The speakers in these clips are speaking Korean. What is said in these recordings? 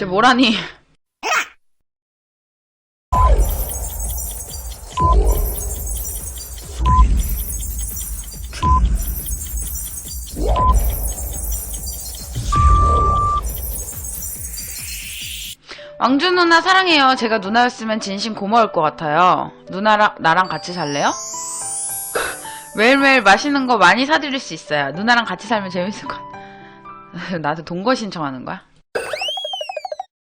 쟤 뭐라니? 왕주 누나 사랑해요. 제가 누나였으면 진심 고마울 것 같아요. 누나랑 나랑 같이 살래요? 매일매일 맛있는 거 많이 사드릴 수 있어요. 누나랑 같이 살면 재밌을 것 같아. 나한테 동거 신청하는 거야?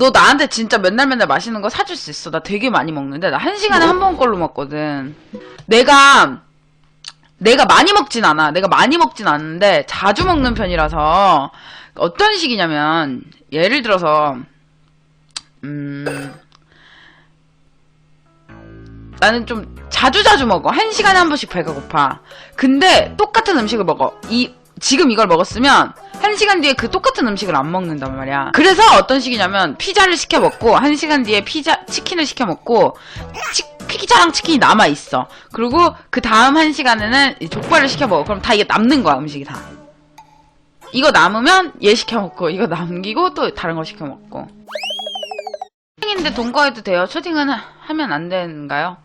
너 나한테 진짜 맨날 맨날 맛있는 거 사줄 수 있어. 나 되게 많이 먹는데 나 한 시간에 한 번 걸로 먹거든. 내가 내가 많이 먹진 않아. 내가 많이 먹진 않는데 자주 먹는 편이라서 어떤 식이냐면 예를 들어서 음 나는 좀 자주 자주 먹어. 한 시간에 한 번씩 배가 고파. 근데 똑같은 음식을 먹어. 이 지금 이걸 먹었으면 한 시간 뒤에 그 똑같은 음식을 안 먹는단 말이야. 그래서 어떤 식이냐면 피자를 시켜 먹고 한 시간 뒤에 피자 치킨을 시켜 먹고 치, 피자랑 치킨이 남아 있어. 그리고 그 다음 한 시간에는 이 족발을 시켜 먹어. 그럼 다 이게 남는 거야 음식이 다. 이거 남으면 얘 시켜 먹고 이거 남기고 또 다른 거 시켜 먹고. 초딩인데 동거해도 돼요? 초딩은 하- 하면 안 되는가요?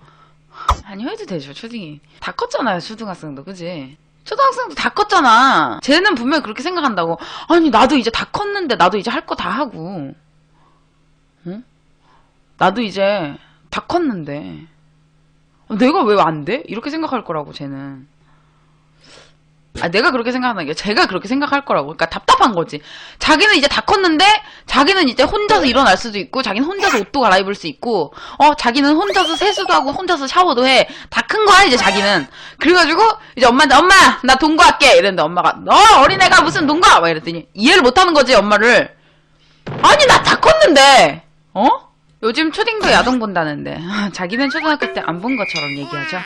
아니 해도 되죠 초딩이 다 컸잖아요 초등학생도 그지? 초등학생도 다 컸잖아. 쟤는 분명히 그렇게 생각한다고. 아니 나도 이제 다 컸는데 나도 이제 할 거 다 하고. 응? 나도 이제 다 컸는데. 어, 내가 왜 안 돼? 이렇게 생각할 거라고 쟤는 아, 내가 그렇게 생각하는 게 제가 그렇게 생각할 거라고. 그러니까 답답한 거지. 자기는 이제 다 컸는데 자기는 이제 혼자서 일어날 수도 있고 자기는 혼자서 옷도 갈아입을 수 있고 어 자기는 혼자서 세수도 하고 혼자서 샤워도 해. 다 큰 거야 이제 자기는. 그래가지고 이제 엄마한테 엄마 나 동거할게 이랬는데 엄마가 너 어린애가 무슨 동거? 막 이랬더니 이해를 못하는 거지 엄마를. 아니 나 다 컸는데 어? 요즘 초딩도 야동 본다는데 자기는 초등학교 때 안 본 것처럼 얘기하죠.